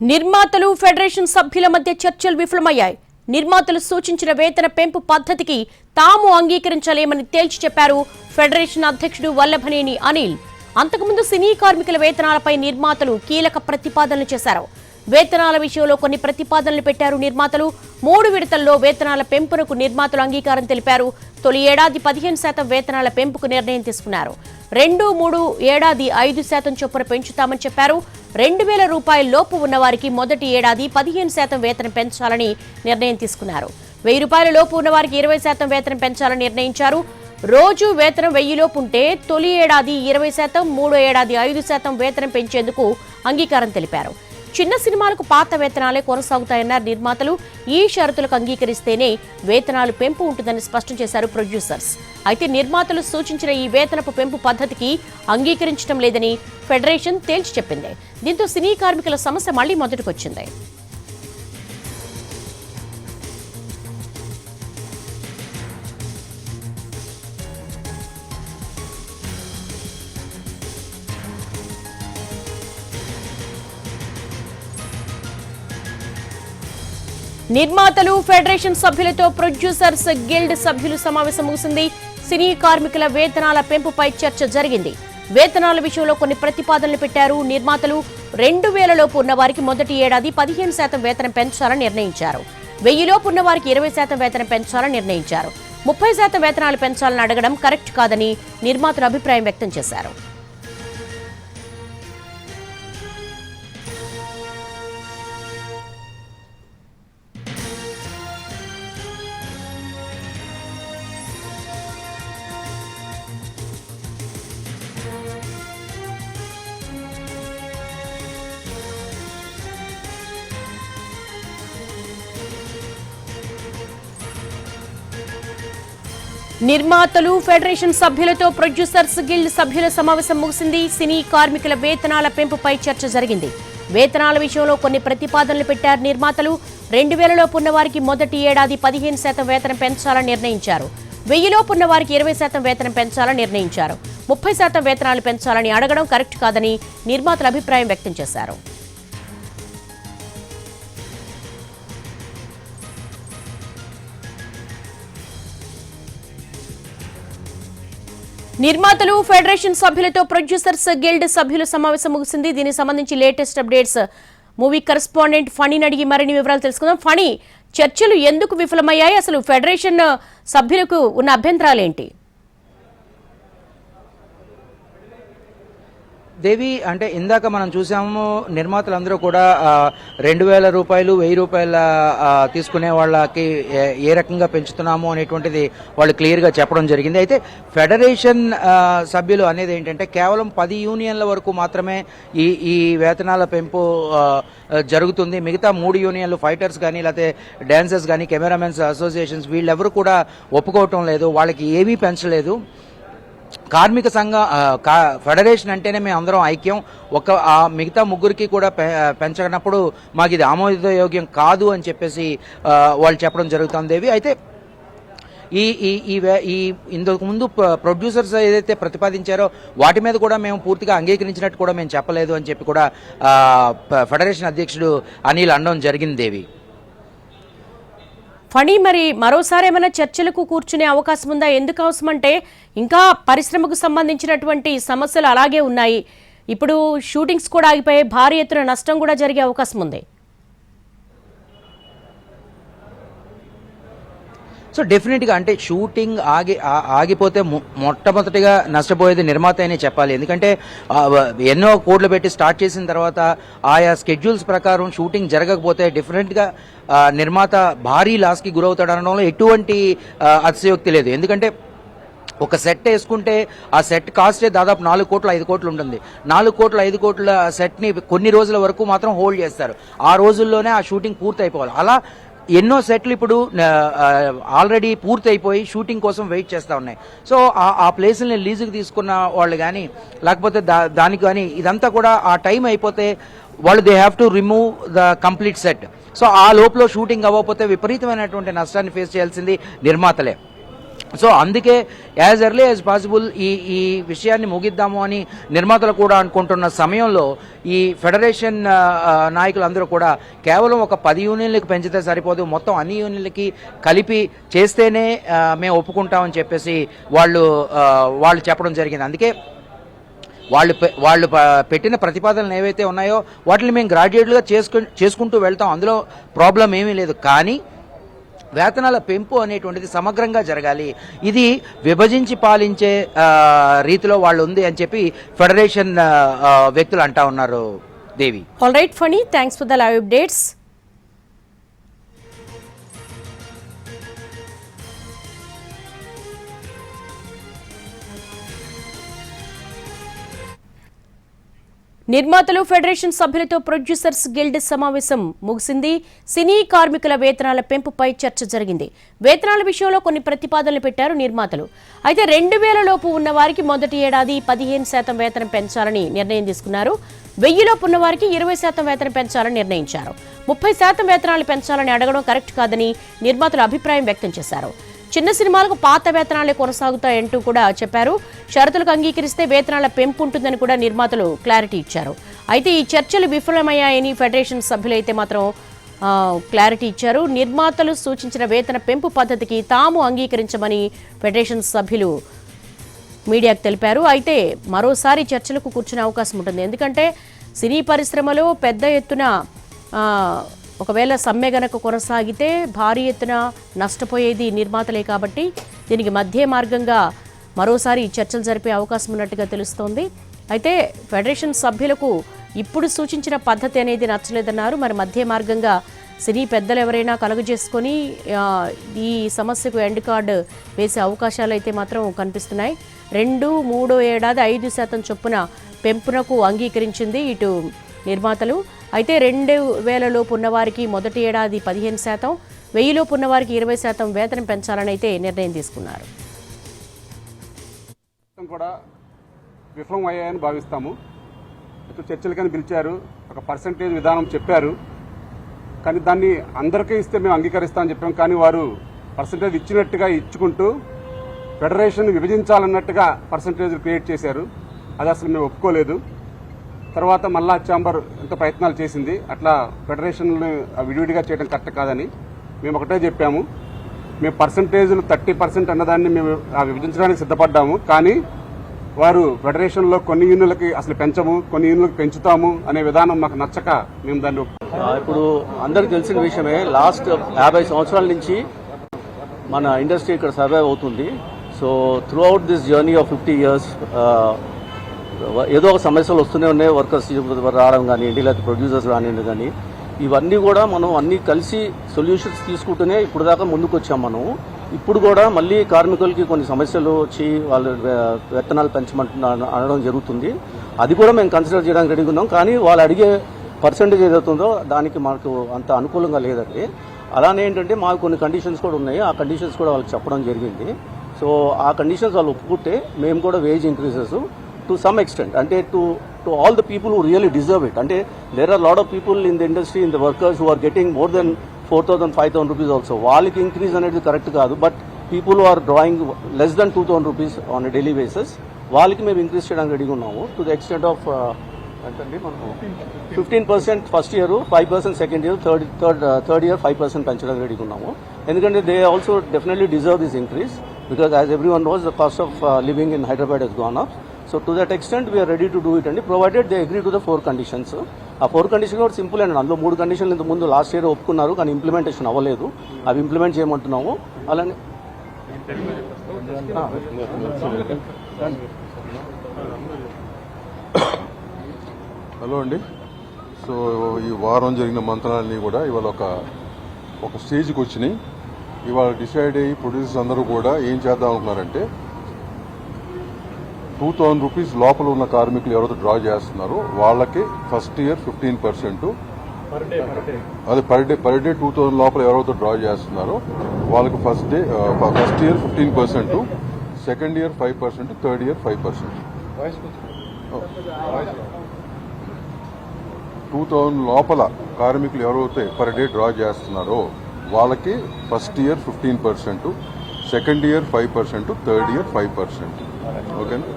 నిర్మాతలు ఫెడరేషన్ సభ్యుల మధ్య చర్చలు విఫలమయ్యాయి. నిర్మాతలు సూచించిన వేతన పెంపు పద్ధతికి తాము అంగీకరించలేమని తేల్చి చెప్పారు ఫెడరేషన్ అధ్యక్షుడు వల్లభనేని అనిల్. అంతకుముందు సినీ కార్మికుల వేతనాలపై నిర్మాతలు కీలక ప్రతిపాదనలు చేశారు. వేతనాల విషయంలో కొన్ని ప్రతిపాదనలు పెట్టారు నిర్మాతలు. మూడు విడతల్లో వేతనాల పెంపునకు నిర్మాతలు అంగీకారం తెలిపారు. తొలి ఏడాది పదిహేను శాతం వేతనాల పెంపుకు నిర్ణయం తీసుకున్నారు. రెండు మూడు ఏడాది ఐదు శాతం చొప్పున పెంచుతామని చెప్పారు. రెండు వేల రూపాయల లోపు ఉన్నవారికి మొదటి ఏడాది పదిహేను శాతం వేతనం పెంచాలని నిర్ణయం తీసుకున్నారు. వెయ్యి రూపాయల లోపు ఉన్నవారికి ఇరవై శాతం వేతనం పెంచాలని నిర్ణయించారు. రోజు వేతనం వెయ్యిలోపు ఉంటే తొలి ఏడాది ఇరవై శాతం మూడో ఏడాది ఐదు శాతం వేతనం పెంచేందుకు అంగీకారం తెలిపారు. చిన్న సినిమాలకు పాత వేతనాలే కొనసాగుతాయన్నారు నిర్మాతలు ఈ షరతులకు అంగీకరిస్తేనే వేతనాలు పెంపు ఉంటుందని స్పష్టం చేశారు ప్రొడ్యూసర్స్. అయితే నిర్మాతలు సూచించిన ఈ వేతనపు పెంపు పద్ధతికి అంగీకరించడం లేదని ఫెడరేషన్ తేల్చి చెప్పింది. దీంతో సినీ కార్మికుల సమస్య మళ్ళీ మొదటికొచ్చింది. నిర్మాతలు ఫెడరేషన్ సభ్యులతో ప్రొడ్యూసర్స్ గిల్డ్ సభ్యులు సమావేశం ముగిసింది. సినీ కార్మికుల వేతనాల పెంపుపై చర్చ జరిగింది. వేతనాల విషయంలో కొన్ని ప్రతిపాదనలు పెట్టారు. నిర్మాతలు రెండు వేలలోపు ఉన్నవారికి మొదటి ఏడాది పదిహేను శాతం వేతనం పెంచాలని నిర్ణయించారు. వెయ్యిలోపు ఉన్నవారికి ఇరవై శాతం వేతనం పెంచాలని నిర్ణయించారు. ముప్పై శాతం వేతనాలు పెంచాలని అడగడం కరెక్ట్ కాదని నిర్మాతలు అభిప్రాయం వ్యక్తం చేశారు. నిర్మాతలు ఫెడరేషన్ సభ్యులతో ప్రొడ్యూసర్స్ గిల్డ్ సభ్యుల సమావేశం ముగిసింది. సినీ కార్మికుల వేతనాల పెంపుపై చర్చ జరిగింది. వేతనాల విషయంలో కొన్ని ప్రతిపాదనలు పెట్టారు నిర్మాతలు. రెండు వేలలోపు ఉన్నవారికి మొదటి ఏడాది పదిహేను శాతం వేతనం పెంచాలని నిర్ణయించారు. వెయ్యిలోపు ఉన్నవారికి ఇరవై శాతం వేతనం పెంచాలని నిర్ణయించారు. ముప్పై శాతం వేతనాలు పెంచాలని అడగడం కరెక్ట్ కాదని నిర్మాతలు అభిప్రాయం వ్యక్తం చేశారు. నిర్మాతలు ఫెడరేషన్ సభ్యులతో ప్రొడ్యూసర్స్ గిల్డ్ సభ్యుల సమావేశం ముగిసింది. దీనికి సంబంధించి లేటెస్ట్ అప్డేట్స్. మూవీ కరెస్పాండెంట్ ఫణిని అడిగి మరిన్ని వివరాలు తెలుసుకుందాం. ఫణి చర్చలు ఎందుకు విఫలమయ్యాయి? అసలు ఫెడరేషన్ సభ్యులకు ఉన్న అభ్యంతరాలేంటి? దేవి అంటే ఇందాక మనం చూసాము నిర్మాతలందరూ కూడా రెండు వేల రూపాయలు వెయ్యి రూపాయల తీసుకునే వాళ్ళకి ఏ- రకంగా పెంచుతున్నాము అనేటువంటిది వాళ్ళు క్లియర్గా చెప్పడం జరిగింది. అయితే ఫెడరేషన్ సభ్యులు అనేది ఏంటంటే కేవలం పది యూనియన్ల వరకు మాత్రమే ఈ ఈ వేతనాల పెంపు జరుగుతుంది. మిగతా మూడు యూనియన్లు ఫైటర్స్ కానీ లేకపోతే డాన్సర్స్ కానీ కెమెరామెన్స్ అసోసియేషన్స్ వీళ్ళెవరు కూడా ఒప్పుకోవటం లేదు. వాళ్ళకి ఏమీ పెంచలేదు. కార్మిక సంఘ కా- ఫెడరేషన్ అంటేనే మేము అందరం ఐక్యం. ఒక ఆ మిగతా ముగ్గురికి కూడా పె- పెంచనప్పుడు మాకు ఇది ఆమోదయోగ్యం కాదు అని చెప్పేసి వాళ్ళు చెప్పడం జరుగుతుంది. దేవి అయితే ఈ ఈ ఈ ఈ ఇంతకు ముందు ప్ర- ప్రొడ్యూసర్స్ ఏదైతే ప్రతిపాదించారో వాటి మీద కూడా మేము పూర్తిగా అంగీకరించినట్టు కూడా మేము చెప్పలేదు అని చెప్పి కూడా ఫెడరేషన్ అధ్యక్షుడు అనిల్ అనడం జరిగింది దేవి. ఫణి మరి మరోసారి ఏమైనా చర్చలకు కూర్చునే అవకాశం ఉందా? ఎందుకు అవసరం అంటే ఇంకా పరిశ్రమకు సంబంధించినటువంటి సమస్యలు అలాగే ఉన్నాయి. ఇప్పుడు షూటింగ్స్ కూడా ఆగిపోయి భారీ ఎత్తున నష్టం కూడా జరిగే అవకాశం ఉంది. సో డెఫినెట్గా అంటే షూటింగ్ ఆగి ఆగిపోతే మొట్టమొదటిగా నష్టపోయేది నిర్మాత అనే చెప్పాలి. ఎందుకంటే ఎన్నో కోట్లు పెట్టి స్టార్ట్ చేసిన తర్వాత ఆయా స్కెడ్యూల్స్ ప్రకారం షూటింగ్ జరగకపోతే డెఫినెట్గా నిర్మాత భారీ లాస్కి గురవుతాడు అనడంలో ఎటువంటి అతిశయోక్తి లేదు. ఎందుకంటే ఒక సెట్ వేసుకుంటే ఆ సెట్ కాస్టే దాదాపు నాలుగు కోట్ల ఐదు కోట్లు ఉంటుంది. నాలుగు కోట్ల ఐదు కోట్ల సెట్ని కొన్ని రోజుల వరకు మాత్రం హోల్డ్ చేస్తారు. ఆ రోజుల్లోనే ఆ షూటింగ్ పూర్తి అయిపోవాలి అలా ఎన్నో సెట్లు ఇప్పుడు ఆల్రెడీ పూర్తి అయిపోయి షూటింగ్ కోసం వెయిట్ చేస్తూ ఉన్నాయి. సో ఆ- ఆ ప్లేసుల్ని లీజుకి తీసుకున్న వాళ్ళు కానీ లేకపోతే దా దానికి కానీ ఇదంతా కూడా ఆ టైం అయిపోతే వాళ్ళు they have to remove the complete set. So ఆ లోపల షూటింగ్ అవ్వకపోతే విపరీతమైనటువంటి నష్టాన్ని ఫేస్ చేయాల్సింది నిర్మాతలే. సో అందుకే యాజ్ ఎర్లీ యాజ్ పాసిబుల్ ఈ ఈ విషయాన్ని ముగిద్దాము అని నిర్మాతలు కూడా అనుకుంటున్న సమయంలో ఈ ఫెడరేషన్ నాయకులు అందరూ నాయకులందరూ కూడా కేవలం ఒక పది యూనియన్లకు పెంచితే సరిపోదు. మొత్తం అన్ని యూనియన్లకి కలిపి చేస్తేనే మేము ఒప్పుకుంటామని చెప్పేసి వాళ్ళు వాళ్ళు చెప్పడం జరిగింది. అందుకే వాళ్ళు పె- వాళ్ళు పెట్టిన ప్రతిపాదనలు ఏవైతే ఉన్నాయో వాటిని మేము గ్రాడ్యుయేట్గా చేసుకు చేసుకుంటూ వెళ్తాం. అందులో ప్రాబ్లం ఏమీ లేదు. కానీ వేతనాల పెంపు అనేటువంటిది సమగ్రంగా జరగాలి. ఇది విభజించి పాలించే రీతిలో వాళ్ళు ఉంది అని చెప్పి ఫెడరేషన్ వ్యక్తులు అంటా ఉన్నారు. Devi. All right Phani thanks for the live updates నిర్మాతలు ఫెడరేషన్ సభ్యులతో ప్రొడ్యూసర్స్ గిల్డ్ సమావేశం ముగిసింది. సినీ కార్మికుల వేతనాల పెంపుపై చర్చ జరిగింది. వేతనాల విషయంలో కొన్ని ప్రతిపాదనలు పెట్టారు నిర్మాతలు. అయితే రెండు వేల లోపు ఉన్న వారికి మొదటి ఏడాది పదిహేను శాతం వేతనం పెంచాలని నిర్ణయం తీసుకున్నారు. వెయ్యిలోపు ఉన్న వారికి ఇరవై శాతం వేతనం పెంచాలని నిర్ణయించారు. ముప్పై శాతం వేతనాలు పెంచాలని అడగడం కరెక్ట్ కాదని నిర్మాతలు అభిప్రాయం వ్యక్తం చేశారు. చిన్న సినిమాలకు పాత వేతనాలే కొనసాగుతాయంటూ కూడా చెప్పారు. షరతులకు అంగీకరిస్తే వేతనాల పెంపు ఉంటుందని కూడా నిర్మాతలు క్లారిటీ ఇచ్చారు. అయితే ఈ చర్చలు విఫలమయ్యాయని ఫెడరేషన్ సభ్యులైతే మాత్రం క్లారిటీ ఇచ్చారు. నిర్మాతలు సూచించిన వేతన పెంపు పద్ధతికి తాము అంగీకరించమని ఫెడరేషన్ సభ్యులు మీడియాకు తెలిపారు. అయితే మరోసారి చర్చలకు కూర్చునే అవకాశం ఉంటుంది. ఎందుకంటే సినీ పరిశ్రమలో పెద్ద ఎత్తున ఒకవేళ సమ్మె గనక కొనసాగితే భారీ ఎత్తున నష్టపోయేది నిర్మాతలే కాబట్టి దీనికి మధ్య మార్గంగా మరోసారి చర్చలు జరిపే అవకాశం ఉన్నట్టుగా తెలుస్తోంది. అయితే ఫెడరేషన్ సభ్యులకు ఇప్పుడు సూచించిన పద్ధతి అనేది నచ్చలేదన్నారు. మరి మధ్య మార్గంగా సినీ పెద్దలు ఎవరైనా కలుగజేసుకొని ఈ సమస్యకు ఎండ్ కార్డు వేసే అవకాశాలు అయితే మాత్రం కనిపిస్తున్నాయి. రెండు మూడో ఏడాది ఐదు శాతం చొప్పున పెంపునకు అంగీకరించింది ఇటు నిర్మాతలు. అయితే రెండు వేలలోపు ఉన్నవారికి మొదటి ఏడాది పదిహేను శాతం వెయ్యిలోపు ఉన్నవారికి ఇరవై శాతం వేతనం పెంచాలని అయితే నిర్ణయం తీసుకున్నారు. కూడా విఫలం అయ్యాయని భావిస్తాము. ఇటు చర్చలకని పిలిచారు ఒక పర్సంటేజ్ విధానం చెప్పారు. కానీ దాన్ని అందరికీ ఇస్తే మేము అంగీకరిస్తామని చెప్పాం. కానీ వారు పర్సంటేజ్ ఇచ్చినట్టుగా ఇచ్చుకుంటూ ఫెడరేషన్ విభజించాలన్నట్టుగా పర్సంటేజ్ క్రియేట్ చేశారు. అది అసలు మేము ఒప్పుకోలేదు. తర్వాత మళ్ళా ఛాంబర్ ఎంతో ప్రయత్నాలు చేసింది. అట్లా ఫెడరేషన్లు విడివిడిగా చేయడం కరెక్ట్ కాదని మేము ఒకటే చెప్పాము. మేము పర్సంటేజ్లు థర్టీ పర్సెంట్ అన్నదాన్ని మేము ఆ విభజించడానికి సిద్ధపడ్డాము. కానీ వారు ఫెడరేషన్లో కొన్ని యూనియన్లకి అసలు పెంచము కొన్ని యూనియన్లకు పెంచుతాము అనే విధానం మాకు నచ్చక మేము దాన్ని ఇప్పుడు అందరికి తెలిసిన విషయమే లాస్ట్ యాభై సంవత్సరాల నుంచి మన ఇండస్ట్రీ ఇక్కడ సర్వైవ్ అవుతుంది. So throughout this journey of fifty years ఏదో ఒక సమస్యలు వస్తూనే ఉన్నాయి వర్కర్స్ రావడం కానివ్వండి లేకపోతే ప్రొడ్యూసర్స్ రానివ్వండి కానీ ఇవన్నీ కూడా మనం అన్నీ కలిసి సొల్యూషన్స్ తీసుకుంటూనే ఇప్పుడు దాకా ముందుకు వచ్చాం మనం. ఇప్పుడు కూడా మళ్ళీ కార్మికులకి కొన్ని సమస్యలు వచ్చి వాళ్ళ వే- వేతనాలు పెంచమంటున్నా అనడం జరుగుతుంది. అది కూడా మేము కన్సిడర్ చేయడానికి రెడీగా ఉన్నాం. కానీ వాళ్ళు అడిగే పర్సంటేజ్ ఏదవుతుందో దానికి మాకు అంత అనుకూలంగా లేదండి. అలానే ఏంటంటే మాకు కొన్ని కండిషన్స్ కూడా ఉన్నాయి. ఆ కండిషన్స్ కూడా వాళ్ళకి చెప్పడం జరిగింది. సో ఆ కండిషన్స్ వాళ్ళు ఒప్పుకుంటే మేము కూడా wage increases to some extent అంటే to to all the people who really deserve it అంటే there are lot of people in the industry in the workers who are getting more than four thousand five thousand rupees also వాళ్ళకి increase అనేది correct కాదు but people are drawing less than two thousand rupees on a daily basis వాళ్ళకి మేము increase చేయడానికి రెడీగా ఉన్నాము. To the extent of అంటే మనకు? Fifteen percent first year five percent second year third third third year five percent పెంచడానికి రెడీగా ఉన్నాము. ఎందుకంటే they also definitely deserve this increase because as everyone knows the cost of living in Hyderabad is gone up so to that extent we're ready to do it అండి provided they agree to the four conditions ఆ four condition కూడా simple అండి. అందులో మూడు కండిషన్లు ఇంత ముందు last year ఒప్పుకున్నారు కానీ ఇంప్లిమెంటేషన్ అవ్వలేదు. అవి ఇంప్లిమెంట్ చేయమంటున్నాము. అలానే హలో అండి. సో ఈ వారం జరిగిన మంత్రాలన్నీ కూడా ఇవాళ ఒక ఒక స్టేజ్కి వచ్చినాయి. ఇవాళ డిసైడ్ అయ్యి ప్రొడ్యూసర్స్ అందరూ కూడా ఏం చేద్దాం అనుకున్నారంటే టూ థౌజండ్ రూపీస్ లోపల ఉన్న కార్మికులు ఎవరైతే డ్రా చేస్తున్నారో వాళ్ళకి ఫస్ట్ ఇయర్ ఫిఫ్టీన్ పర్సెంట్. అదే per day per day two thousand లోపల ఎవరైతే డ్రా చేస్తున్నారో వాళ్ళకి first day first year fifteen percent second year five percent third year five percent. Two thousand లోపల కార్మికులు ఎవరైతే పర్ డే డ్రా చేస్తున్నారో వాళ్ళకి first year fifteen percent second year five percent third year five percent. ఓకేనా?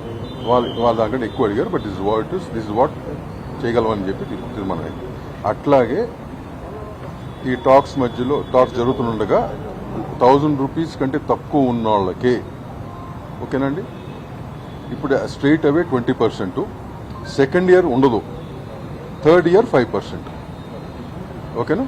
వాళ్ళు వాళ్ళ దానికంటే ఎక్కువ అడిగారు but this what this is what చేయగలమని చెప్పి తీర్మానం అయింది. అట్లాగే ఈ టాక్స్ మధ్యలో టాక్స్ జరుగుతుండగా థౌజండ్ రూపీస్ కంటే తక్కువ ఉన్న వాళ్ళకే ఓకేనండి? ఇప్పుడు straight away twenty percent second year ఉండదు. థర్డ్ ఇయర్ ఫైవ్ పర్సెంట్ ఓకేనా?